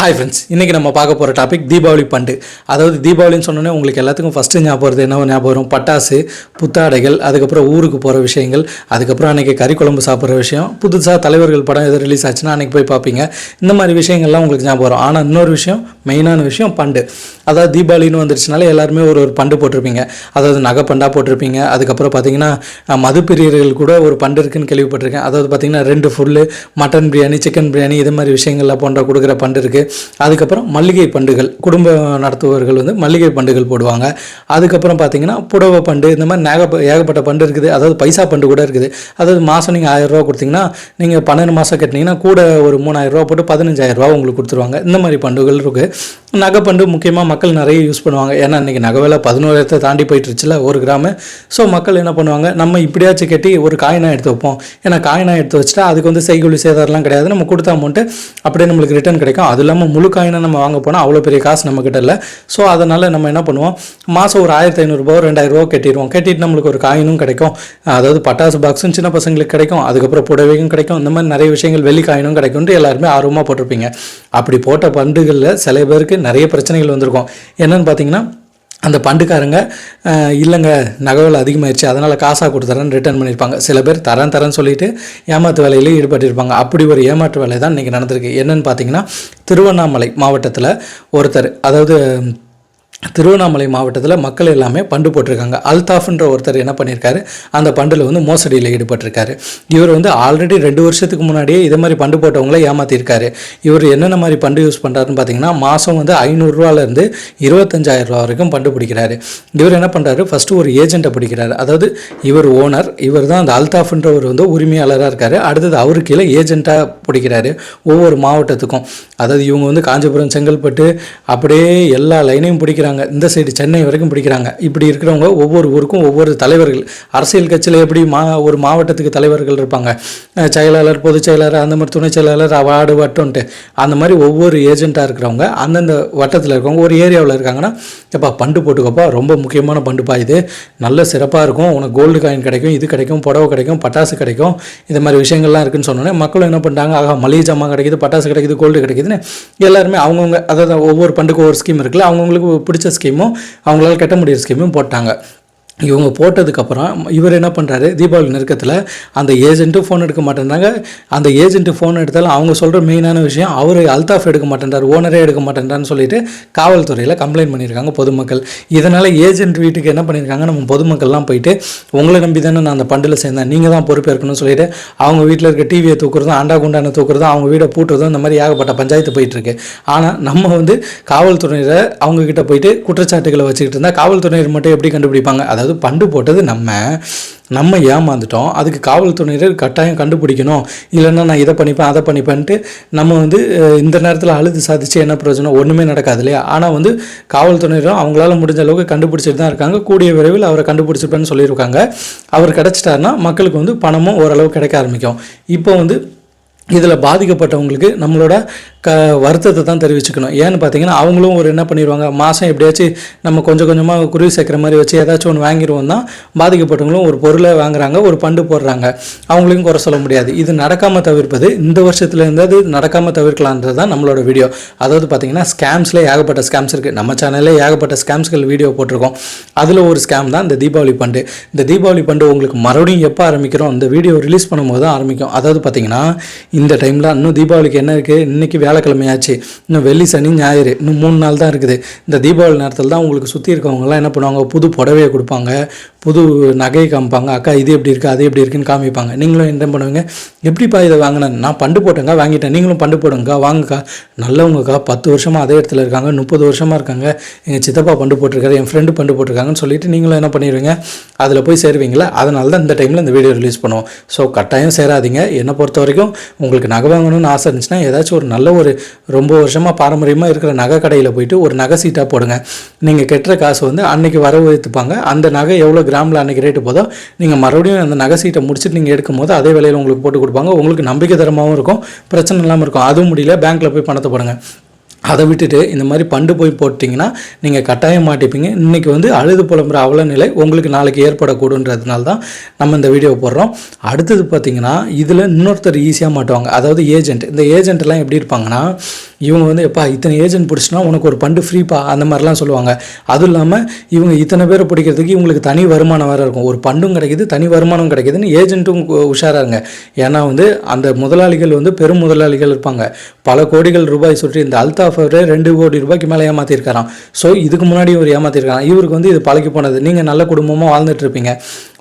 Hi friends இன்றைக்கி நம்ம பார்க்க போகிற டாபிக் தீபாவளி பண்டு. அதாவது தீபாவளின்னு சொன்னோன்னே உங்களுக்கு எல்லாத்துக்கும் ஃபஸ்ட்டு ஞாபகம் வருது என்ன ஞாபகம் வரும்? பட்டாசு புத்தாடைகள் அதுக்கப்புறம் ஊருக்கு போகிற விஷயங்கள் அதுக்கப்புறம் அன்றைக்கி கறி குழம்பு சாப்பிட்ற விஷயம் புதுசாக தலைவர்கள் படம் எது ரிலீஸ் ஆச்சுன்னா அன்றைக்கி போய் பார்ப்பீங்க. இந்த மாதிரி விஷயங்கள்லாம் உங்களுக்கு ஞாபகம் வரும். ஆனால் இன்னொரு விஷயம் மெயினான விஷயம் பண்டு. அதாவது தீபாவளின்னு வந்துருச்சுனாலே எல்லாருமே ஒரு ஒரு பண்டு போட்டிருப்பீங்க. அதாவது நகை பண்டாக போட்டிருப்பீங்க. அதுக்கப்புறம் பார்த்தீங்கன்னா மதுப்பிரியர்கள் மது பிரியர்கள் கூட ஒரு பண்டு இருக்குன்னு கேள்விப்பட்டிருக்கேன். அதாவது பார்த்தீங்கன்னா ரெண்டு full mutton biryani chicken biryani இது மாதிரி விஷயங்கள்லாம் போன்ற கொடுக்குற பண்டு இருக்குது அதுக்கப்புறம் மல்லிகை பண்டுகள் குடும்ப நடத்துபவர்கள் வந்து மல்லிகை பண்டுகள் போடுவாங்க. அதுக்கப்புறம் பார்த்தீங்கன்னா புடவை பண்டு இந்த மாதிரி நேக ஏகப்பட்ட பண்டு இருக்குது. அதாவது பைசா பண்டு கூட இருக்குது. அதாவது மாதம் நீங்கள் ஆயிரரூவா கொடுத்தீங்கன்னா நீங்கள் பன்னெண்டு மாதம் கட்டினீங்கன்னா கூட ஒரு மூணாயிரம் ரூபா போட்டு பதினஞ்சாயிரரூவா உங்களுக்கு கொடுத்துருவாங்க. இந்த மாதிரி பண்டுகள் இருக்குது நகை பண்டு முக்கியமாக மக்கள் நிறைய யூஸ் பண்ணுவாங்க. ஏன்னா இன்றைக்கி நகை விலை பதினோராயிரத்தை தாண்டி போயிட்டுருச்சுல ஒரு கிராமு. ஸோ மக்கள் என்ன பண்ணுவாங்க? நம்ம இப்படியாச்சும் கட்டி ஒரு காயினாக எடுத்து வைப்போம். ஏன்னா காயினாக எடுத்து வச்சுட்டா அதுக்கு வந்து செய்கூலி சேதாரம்லாம் கிடையாது. நம்ம கொடுத்த அமௌண்ட்டு அப்படியே நம்மளுக்கு ரிட்டர்ன் கிடைக்கும். அது இல்லாமல் முழு காயினை நம்ம வாங்க போனால் அவ்வளோ பெரிய காசு நம்மக்கிட்ட இல்லை. ஸோ அதனால் நம்ம என்ன பண்ணுவோம்? மாதம் ஒரு ஆயிரத்தி ஐநூறுரூபா ரெண்டாயிரரூபா கட்டிடுவோம். கட்டிட்டு நம்மளுக்கு ஒரு காயினும் கிடைக்கும். அதாவது பட்டாசு பாக்ஸும் சின்ன பசங்களுக்கு கிடைக்கும். அதுக்கப்புறம் புடவையும் கிடைக்கும். இந்த மாதிரி நிறைய விஷயங்கள் வெள்ளி காயினும் கிடைக்கும்ட்டு எல்லாருமே ஆர்வமாக போட்டிருப்பீங்க. அப்படி போட்ட பண்டுகளில் சில பேருக்கு நிறைய பிரச்சனைகள் வந்திருக்கும். என்னன்னு பார்த்தீங்கன்னா அந்த பண்டுக்காரங்க இல்லைங்க நகவல் அதிகமாகிடுச்சு அதனால் காசாக கொடுத்துறேன்னு ரிட்டர்ன் பண்ணியிருப்பாங்க. சில பேர் தரேன் தரேன்னு சொல்லிட்டு ஏமாற்று வேலையிலேயே ஈடுபட்டிருப்பாங்க. அப்படி ஒரு ஏமாற்று வேலை தான் இன்றைக்கி நடந்திருக்கு. என்னென்னு பார்த்தீங்கன்னா திருவண்ணாமலை மாவட்டத்தில் ஒருத்தர் அதாவது திருவண்ணாமலை மாவட்டத்தில் மக்கள் எல்லாமே பண்டு போட்டிருக்காங்க. அல்தாஃப்ன்ற ஒருத்தர் என்ன பண்ணியிருக்காரு அந்த பண்டில் வந்து மோசடியில் ஈடுபட்டிருக்காரு. இவர் வந்து ஆல்ரெடி ரெண்டு வருஷத்துக்கு முன்னாடியே இதே மாதிரி பண்டு போட்டவங்கள ஏமாற்றிருக்காரு இவர் என்னென்ன மாதிரி பண்டு யூஸ் பண்ணுறாருன்னு பார்த்தீங்கன்னா மாதம் வந்து ஐநூறுரூவாலேருந்து இருபத்தஞ்சாயிரம் ரூபா வரைக்கும் பண்டு பிடிக்கிறாரு. இவர் என்ன பண்ணுறாரு ஃபஸ்ட்டு ஒரு ஏஜெண்ட்டை பிடிக்கிறாரு. அதாவது இவர் ஓனர் இவர் தான் அந்த அல்தாஃப்ன்றவர் வந்து உரிமையாளராக இருக்கார். அடுத்தது அவரு கீழே ஏஜெண்ட்டாக பிடிக்கிறாரு ஒவ்வொரு மாவட்டத்துக்கும். அதாவது இவங்க வந்து காஞ்சிபுரம் செங்கல்பட்டு அப்படியே எல்லா லைனையும் பிடிக்கிறாங்க. இந்த சைடு சென்னை வரைக்கும் பிடிக்கிறாங்க. இப்படி இருக்கிறவங்க ஒவ்வொரு ஊருக்கும் ஒவ்வொரு தலைவர்கள். அரசியல் கட்சியில் எப்படி மா ஒரு மாவட்டத்துக்கு தலைவர்கள் இருப்பாங்க? செயலாளர் பொதுச் செயலாளர் அந்த மாதிரி துணை செயலாளர் வார்டு வட்டம்ன்ட்டு அந்த மாதிரி ஒவ்வொரு ஏஜெண்ட்டாக இருக்கிறவங்க அந்தந்த வட்டத்தில் இருக்கவங்க ஒரு ஏரியாவில் இருக்காங்கன்னா எப்பா பண்டு போட்டுக்கப்பா ரொம்ப முக்கியமான பண்டுப்பா இது. நல்ல சிறப்பாக இருக்கும். உனக்கு கோல்டு காயின் கிடைக்கும் இது கிடைக்கும் புடவை கிடைக்கும் பட்டாசு கிடைக்கும். இந்த மாதிரி விஷயங்கள்லாம் இருக்குன்னு சொன்னோன்னே மக்களும் என்ன பண்ணுறாங்க ஆகா மளிகை ஜாமான் கிடைக்குது பட்டாசு கிடைக்குது கோல்டு கிடைக்குதுன்னு எல்லாருமே அவங்கவுங்க அதாவது ஒவ்வொரு பண்டுக்கு ஒவ்வொரு ஸ்கீம் இருக்குல்ல அவங்கவுங்களுக்கு பிடிச்ச ஸ்கீமும் அவங்களால கட்ட முடியிற ஸ்கீமும் போட்டாங்க. இவங்க போட்டதுக்கப்புறம் இவர் என்ன பண்ணுறாரு தீபாவளி நெருக்கத்தில் அந்த ஏஜென்ட்டும் ஃபோன் எடுக்க மாட்டேன்றாங்க. அந்த ஏஜென்ட்டு ஃபோன் எடுத்தாலும் அவங்க சொல்கிற மெயினான விஷயம் அவர் அல்தாஃப் எடுக்க மாட்டேன்றார் ஓனரே எடுக்க மாட்டேன்றான்னு சொல்லிட்டு காவல்துறையில் கம்ப்ளைண்ட் பண்ணியிருக்காங்க பொதுமக்கள். இதனால் ஏஜென்ட் வீட்டுக்கு என்ன பண்ணியிருக்காங்க? நம்ம பொதுமக்கள்லாம் போயிட்டு உங்களை நம்பி தானே நான் அந்த பண்டில் சேர்ந்தேன். நீங்கள் தான் பொறுப்பேற்கணும்னு சொல்லிட்டு அவங்க வீட்டில் இருக்க டிவியை தூக்குறதும் அண்டா குண்டான தூக்குறதும் அவங்க வீடை பூட்டுறதும் இந்த மாதிரி ஏகப்பட்ட பஞ்சாயத்து போயிட்டுருக்கு. ஆனால் நம்ம வந்து காவல்துறையினர் அவங்கக்கிட்ட போயிட்டு குற்றச்சாட்டுகளை வச்சுக்கிட்டு இருந்தால் காவல்துறையினர் மட்டும் எப்படி கண்டுபிடிப்பாங்க? அதாவது பண்டு போட்டது நம்ம நம்ம ஏமாந்துட்டோம். அதுக்கு காவல்துறையினர் கட்டாயம் கண்டுபிடிக்கணும். இல்லைன்னா நான் இதை பண்ணிப்பேன் அதை பண்ணிப்பேன்ட்டு நம்ம வந்து இந்த நேரத்தில் அழுது சாதிச்சு என்ன பிரயோஜனம்? ஒன்றுமே நடக்காது இல்லையா? ஆனால் வந்து காவல்துறையினரும் அவங்களால முடிஞ்ச அளவுக்கு கண்டுபிடிச்சிட்டு தான் இருக்காங்க. கூடிய விரைவில் அவரை கண்டுபிடிச்சிருப்பேன்னு சொல்லியிருக்காங்க. அவர் கிடச்சிட்டாருன்னா மக்களுக்கு வந்து பணமும் ஓரளவு கிடைக்க ஆரம்பிக்கும். இப்போ வந்து இதில் பாதிக்கப்பட்டவங்களுக்கு நம்மளோட க வருத்தத்தை தான் தெரிவிச்சுக்கணும். ஏன்னு பார்த்தீங்கன்னா அவங்களும் ஒரு என்ன பண்ணிடுவாங்க மாதம் எப்படியாச்சும் நம்ம கொஞ்சம் கொஞ்சமாக குருவி சேர்க்குற மாதிரி வச்சு ஏதாச்சும் ஒன்று வாங்கிடுவோம் தான் பாதிக்கப்பட்டவங்களும் ஒரு பொருளை வாங்குறாங்க ஒரு பண்டு போடுறாங்க. அவங்களையும் குறை சொல்ல முடியாது. இது நடக்காமல் தவிர்ப்பது இந்த வருஷத்துல இருந்தது நடக்காமல் தவிர்க்கலான்றது தான் நம்மளோட வீடியோ. அதாவது பார்த்தீங்கன்னா ஸ்கேம்ஸில் ஏகப்பட்ட ஸ்கேம்ஸ் இருக்குது நம்ம சேனலில் ஏகப்பட்ட ஸ்கேம்ஸ்கள் வீடியோ போட்டிருக்கோம். அதில் ஒரு ஸ்கேம் தான் இந்த தீபாவளி பண்டு. இந்த தீபாவளி பண்டு உங்களுக்கு மறுபடியும் எப்போ ஆரம்பிக்கிறோம் அந்த வீடியோ ரிலீஸ் பண்ணும்போது தான் ஆரம்பிக்கும். அதாவது பார்த்தீங்கன்னா இந்த டைமில் இன்னும் தீபாவளிக்கு என்ன இருக்குது இன்றைக்கி வியாழக்கிழமையாச்சு. இன்னும் வெள்ளி சனி ஞாயிறு இன்னும் மூணு நாள் தான் இருக்குது. இந்த தீபாவளி நேரத்தில் தான் உங்களுக்கு சுற்றி இருக்கவங்கலாம் என்ன பண்ணுவாங்க? புது புடவையை கொடுப்பாங்க. புது நகையை காமிப்பாங்க. அக்கா இது எப்படி இருக்குது அது எப்படி இருக்குன்னு காமிப்பாங்க. நீங்களும் என்ன பண்ணுவீங்க? எப்படிப்பா இதை வாங்கினேன் நான் பண்டு போட்டேங்க வாங்கிட்டேன். நீங்களும் பண்டு போடுங்கக்கா வாங்கக்கா. நல்லவங்கக்கா பத்து வருஷமாக அதே இடத்துல இருக்காங்க. முப்பது வருஷமாக இருக்காங்க. எங்கள் சித்தப்பா பண்டு போட்டிருக்காரு என் ஃப்ரெண்டு பண்டு போட்டிருக்காங்கன்னு சொல்லிட்டு நீங்களும் என்ன பண்ணிடுவீங்க? அதில் போய் சேருவீங்களா? அதனால தான் இந்த டைமில் இந்த வீடியோ ரிலீஸ் பண்ணுவோம். ஸோ கட்டாயம் சேராதீங்க. என்னை பொறுத்த வரைக்கும் உங்களுக்கு நகை வாங்கணும்னு ஆசை இருந்துச்சுன்னா ஏதாச்சும் ஒரு நல்ல ஒரு ஒரு ரொம்ப வருஷமாக பாரம்பரியமாக இருக்கிற நகை கடையில் போயிட்டு ஒரு நகை சீட்டாக போடுங்க. நீங்கள் கெட்டுற காசு வந்து அன்னைக்கு வரவு வைத்துப்பாங்க அந்த நகை எவ்வளோ கிராமில் அன்னைக்கு ரேட்டு போதோ நீங்கள் மறுபடியும் அந்த நகை சீட்டை முடிச்சுட்டு நீங்கள் எடுக்கும் போது அதே விலையில் உங்களுக்கு போட்டு கொடுப்பாங்க. உங்களுக்கு நம்பிக்கை தரமாகவும் இருக்கும். பிரச்சனை இல்லாமல் இருக்கும். அதுவும் முடியல. பேங்க்கில் போய் பணத்தை போடுங்க. அதை விட்டுட்டு இந்த மாதிரி பண்டு போய் போட்டிங்கன்னா நீங்கள் கட்டாயம் மாட்டிப்பீங்க. இன்றைக்கி வந்து அழுது புலம்புற அவல நிலை உங்களுக்கு நாளைக்கு ஏற்படக்கூடுன்றதுனால தான் நம்ம இந்த வீடியோ போடுறோம். அடுத்தது பார்த்திங்கன்னா இதில் இன்னொருத்தர் ஈஸியாக மாட்டுவாங்க. அதாவது ஏஜென்ட் இந்த ஏஜென்ட்லாம் எப்படி இருப்பாங்கன்னா இவங்க வந்து எப்பா இத்தனை ஏஜென்ட் பிடிச்சினா உனக்கு ஒரு பண்டு ஃப்ரீப்பா அந்த மாதிரிலாம் சொல்லுவாங்க. அதுவும் இல்லாமல் இவங்க இத்தனை பேரை பிடிக்கிறதுக்கு இவங்களுக்கு தனி வருமானம் வேறு இருக்கும். ஒரு பண்டும் கிடைக்குது தனி வருமானம் கிடைக்குதுன்னு ஏஜென்ட்டும் உஷாராக இருங்க ஏன்னா வந்து அந்த முதலாளிகள் வந்து பெரும் முதலாளிகள் இருப்பாங்க. பல கோடிகள் ரூபாய் சுற்றி இந்த அல்தாஃபரே ரெண்டு கோடி ரூபாய்க்கு மேலே ஏமாற்றிருக்காராம் ஸோ இதுக்கு முன்னாடி இவர் ஏமாற்றிருக்காராம் இவருக்கு வந்து இது பழக்கி போனது. நீங்கள் நல்ல குடும்பமாக வாழ்ந்துட்டு இருப்பீங்க.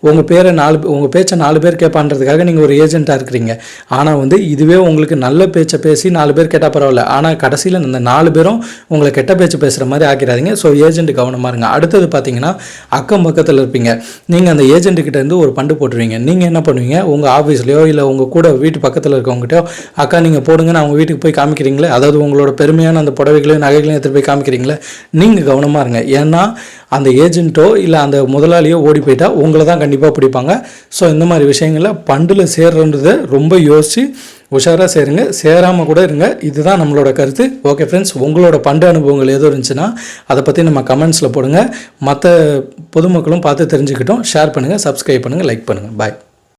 உங்கள் பேரை நாலு உங்கள் பேச்சை நாலு பேர் கேட்பான்றதுக்காக நீங்கள் ஒரு ஏஜென்ட்டாக இருக்கிறீங்க. ஆனால் வந்து இதுவே உங்களுக்கு நல்ல பேச்சை பேசி நாலு பேர் கேட்டால் பரவாயில்ல. ஆனால் கடைசியில் இந்த நாலு பேரும் உங்களை கெட்ட பேச்சு பேசுகிற மாதிரி ஆக்கிடாதீங்க. ஸோ ஏஜென்ட் கவனமாக இருங்க. அடுத்தது பார்த்தீங்கன்னா அக்கம் பக்கத்தில் இருப்பீங்க. நீங்கள் அந்த ஏஜென்ட்டுக்கிட்டேருந்து இருந்து ஒரு பண்டு போட்டுருவீங்க. நீங்கள் என்ன பண்ணுவீங்க? உங்கள் ஆஃபீஸ்லையோ இல்லை உங்கள் கூட வீட்டு பக்கத்தில் இருக்கவங்ககிட்டயோ அக்கா நீங்கள் போடுங்கன்னு அவங்க வீட்டுக்கு போய் காமிக்கிறீங்களே? அதாவது உங்களோட பெருமையான அந்த புடவைகளையும் நகைகளையும் எடுத்துகிட்டு போய் காமிக்கிறீங்களே? நீங்கள் கவனமாக இருங்க. ஏன்னா அந்த ஏஜென்ட்டோ இல்லை அந்த முதலாளியோ ஓடி போயிட்டால் உங்களை தான் கண்டிப்பாக பிடிப்பாங்க. ஸோ இந்த மாதிரி விஷயங்களில் பண்டில் சேர்றன்றதை ரொம்ப யோசித்து உஷாராக சேருங்க. சேராமல் கூட இருங்க. இதுதான் நம்மளோட கருத்து. ஓகே ஃப்ரெண்ட்ஸ் உங்களோட பண்டு அனுபவங்கள் எதுவும் இருந்துச்சுன்னா அதை பற்றி நம்ம கமெண்ட்ஸில் போடுங்க. மற்ற பொதுமக்களும் பார்த்து தெரிஞ்சுக்கிட்டோம். ஷேர் பண்ணுங்கள் சப்ஸ்கிரைப் பண்ணுங்கள் லைக் பண்ணுங்கள் பாய்